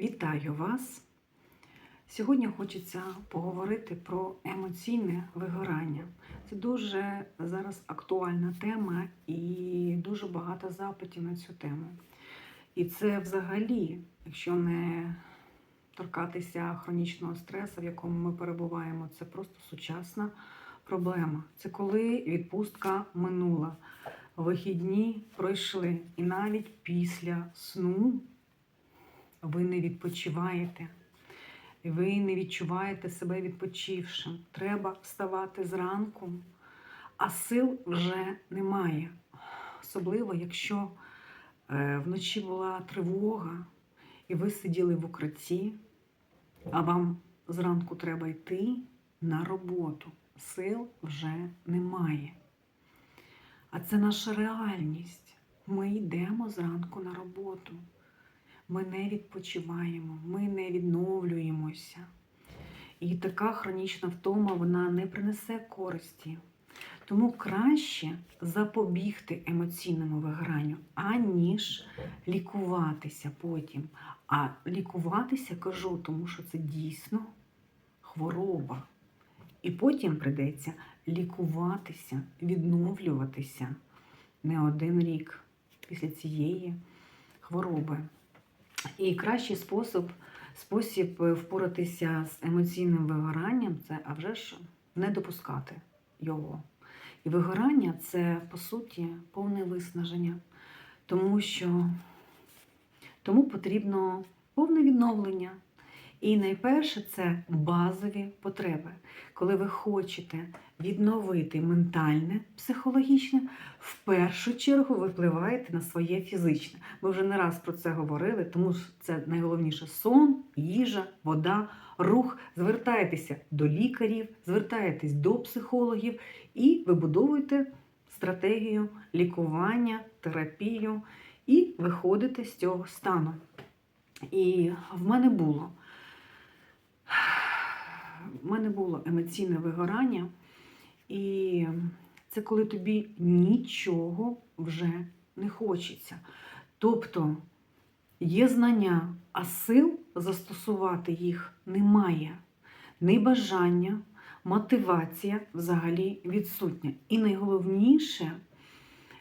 Вітаю вас! Сьогодні хочеться поговорити про емоційне вигорання. Це дуже зараз актуальна тема і дуже багато запитів на цю тему. І це взагалі, якщо не торкатися хронічного стресу, в якому ми перебуваємо, це просто сучасна проблема. Це коли відпустка минула, вихідні пройшли, і навіть після сну ви не відпочиваєте. Ви не відчуваєте себе відпочившим. Треба вставати зранку, а сил вже немає. Особливо, якщо е, вночі була тривога, і ви сиділи в укритті, а вам зранку треба йти на роботу. Сил вже немає. А це наша реальність. Ми йдемо зранку на роботу. Ми не відпочиваємо, ми не відновлюємося. І така хронічна втома вона не принесе користі. Тому краще запобігти емоційному вигоранню, аніж лікуватися потім. А лікуватися кажу, тому що це дійсно хвороба. І потім прийдеться лікуватися, відновлюватися не один рік після цієї хвороби. І кращий спосіб, спосіб е, впоратися з емоційним вигоранням це а вже ж не допускати його. І вигорання це, по суті, повне виснаження, тому що тому потрібно повне відновлення. І найперше це базові потреби. Коли ви хочете відновити ментальне, психологічне, в першу чергу ви впливаєте на своє фізичне. Ми вже не раз про це говорили, тому це найголовніше сон, їжа, вода, рух. Звертайтеся до лікарів, звертаєтесь до психологів і вибудовуєте стратегію лікування, терапію і виходите з цього стану. І в мене було в мене було емоційне вигорання, і це коли тобі нічого вже не хочеться. Тобто є знання, а сил застосувати їх немає. Ні бажання, мотивація взагалі відсутня. І найголовніше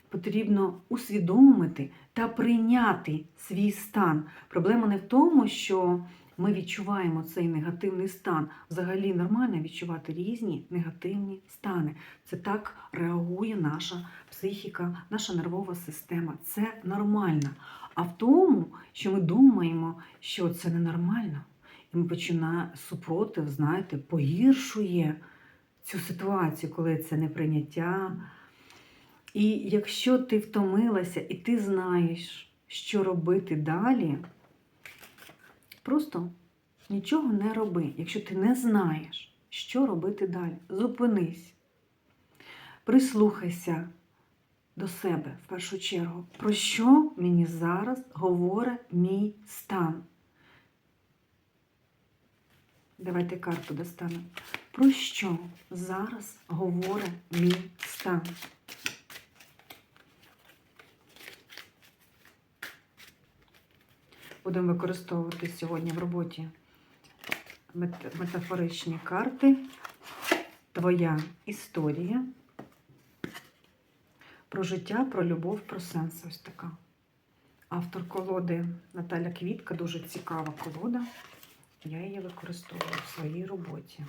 потрібно усвідомити та прийняти свій стан. Проблема не в тому, що ми відчуваємо цей негативний стан. Взагалі нормально відчувати різні негативні стани. Це так реагує наша психіка, наша нервова система. Це нормально. А в тому, що ми думаємо, що це ненормально, і ми починаємо супротив, знаєте, погіршує цю ситуацію, коли це неприйняття. І якщо ти втомилася і ти знаєш, що робити далі. Просто нічого не роби, якщо ти не знаєш, що робити далі. Зупинись, прислухайся до себе в першу чергу, про що мені зараз говорить мій стан. Давайте карту достанемо. Про що зараз говорить мій стан? Будемо використовувати сьогодні в роботі метафоричні карти. Твоя історія про життя, про любов, про сенс. Ось така. Автор колоди Наталя Квітка, дуже цікава колода. Я її використовую в своїй роботі.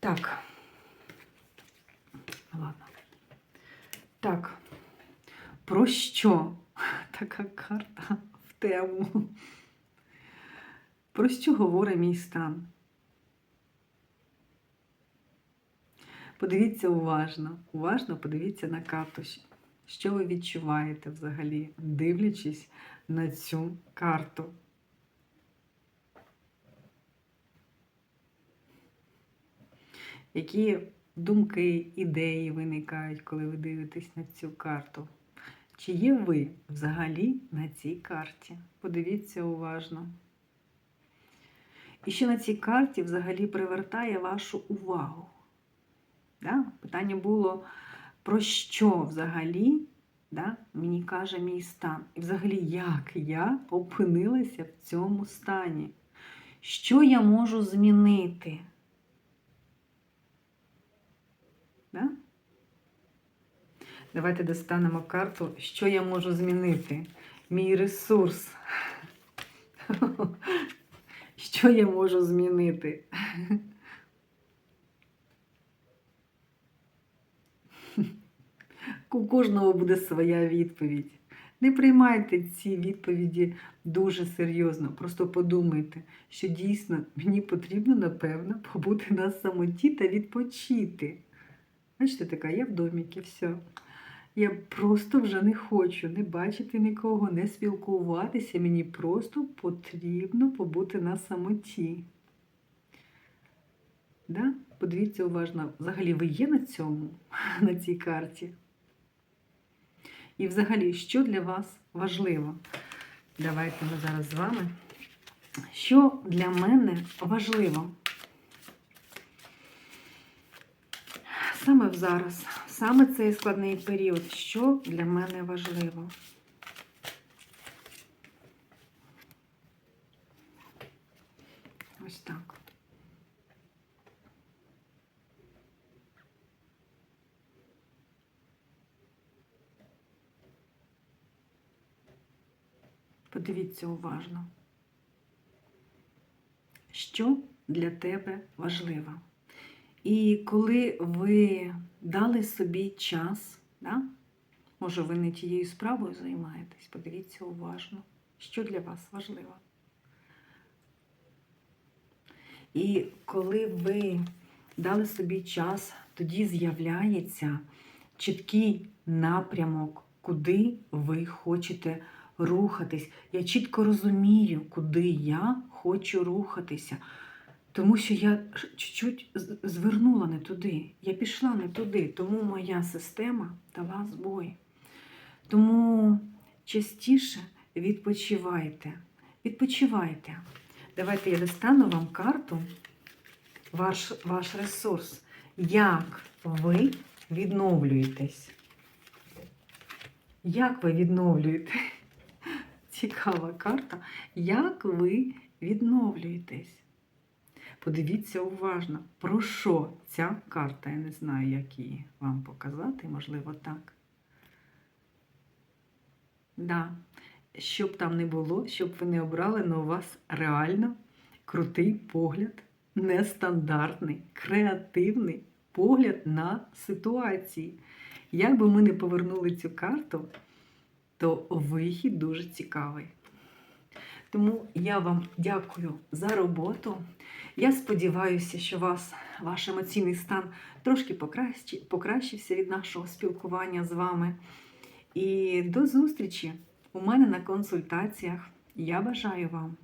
Так, ладно. Так, про що така карта? Тему. Про що говорить мій стан? Подивіться уважно, уважно подивіться на карту, що ви відчуваєте взагалі, дивлячись на цю карту. Які думки, ідеї виникають, коли ви дивитесь на цю карту? Чи є ви взагалі на цій карті? Подивіться уважно. І що на цій карті взагалі привертає вашу увагу? Да? Питання було, про що взагалі Да? Мені каже мій стан. І взагалі, як я опинилася в цьому стані? Що я можу змінити? Да? Давайте достанемо карту, що я можу змінити. Мій ресурс. Що я можу змінити? У кожного буде своя відповідь. Не приймайте ці відповіді дуже серйозно. Просто подумайте, що дійсно мені потрібно, напевно, побути на самоті та відпочити. Бачите, така, я в доміки, все. Я просто вже не хочу не бачити нікого, не спілкуватися. Мені просто потрібно побути на самоті. Да? Подивіться уважно, взагалі ви є на цьому, на цій карті? І взагалі, що для вас важливо? Давайте ми зараз з вами. Що для мене важливо? Саме зараз, саме цей складний період, що для мене важливо? Ось так. Подивіться уважно. Що для тебе важливо? І коли ви дали собі час, да? може, ви не тією справою займаєтесь, подивіться уважно, що для вас важливо. І коли ви дали собі час, тоді з'являється чіткий напрямок, куди ви хочете рухатись. Я чітко розумію, куди я хочу рухатися. Тому що я чуть-чуть звернула не туди, я пішла не туди, тому моя система дала збой. Тому частіше відпочивайте. Відпочивайте. Давайте я достану вам карту, ваш, ваш ресурс. Як ви відновлюєтесь? Як ви відновлюєте? Цікава карта. Як ви відновлюєтесь? Подивіться уважно, про що ця карта. Я не знаю, як її вам показати, можливо, так. Да. Щоб там не було, щоб ви не обрали, але у вас реально крутий погляд, нестандартний, креативний погляд на ситуації. Як би ми не повернули цю карту, то вихід дуже цікавий. Тому я вам дякую за роботу. Я сподіваюся, що вас, ваш емоційний стан трошки покращився від нашого спілкування з вами. І до зустрічі у мене на консультаціях. Я бажаю вам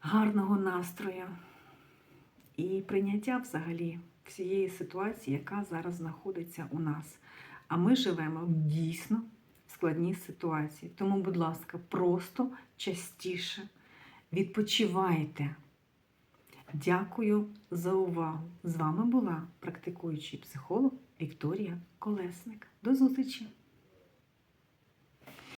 гарного настрою і прийняття взагалі всієї ситуації, яка зараз знаходиться у нас. А ми живемо дійсно в складній ситуації. Тому, будь ласка, просто частіше відпочивайте. Дякую за увагу! З вами була практикуючий психолог Вікторія Колесник. До зустрічі!